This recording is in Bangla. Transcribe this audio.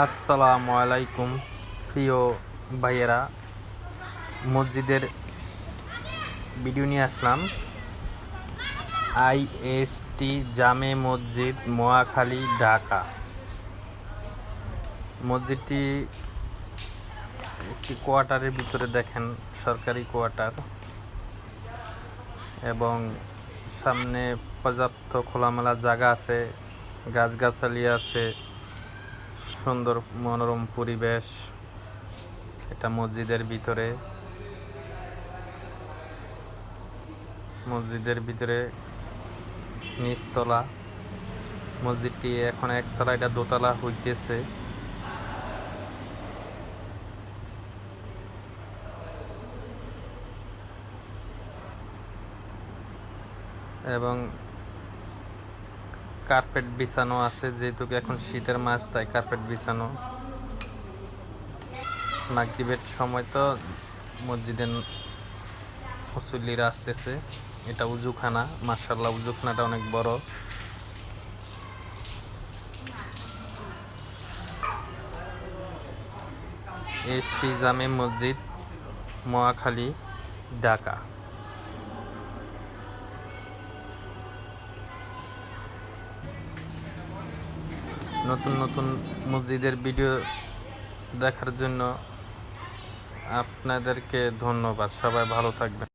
আসসালামু আলাইকুম, প্রিয় ভাইয়েরা। মসজিদের ভিডিও নিয়ে আসলাম। আইএসটি জামে মসজিদ মোয়াখালী ঢাকা। মসজিদটি একটি কোয়ার্টারের ভিতরে দেখেন, সরকারি কোয়ার্টার। এবং সামনে পর্যাপ্ত খোলামেলা জায়গা আছে, গাছগাছালি আছে। সুন্দর মনোরম পরিবেশ, এটা মসজিদের ভিতরে। মসজিদের ভিতরে নিচতলা। মসজিদটি এখন একতলা, এটা দোতলা হইতেছে। এবং কার্পেট বিছানো আছে, যেহেতু এখন শীতের মাস, তাই কার্পেট বিছানো। মাগরিবের সময় তো মসজিদে মুসল্লিরা আসতেছে। এটা উজুখানা মার্শাল্লাহ উজুখানাটা অনেক বড়। এস টি জামে মসজিদ মোয়াখালী ঢাকা। নতুন নতুন মসজিদের ভিডিও দেখার জন্য আপনাদেরকে ধন্যবাদ। সবাই ভালো থাকবেন।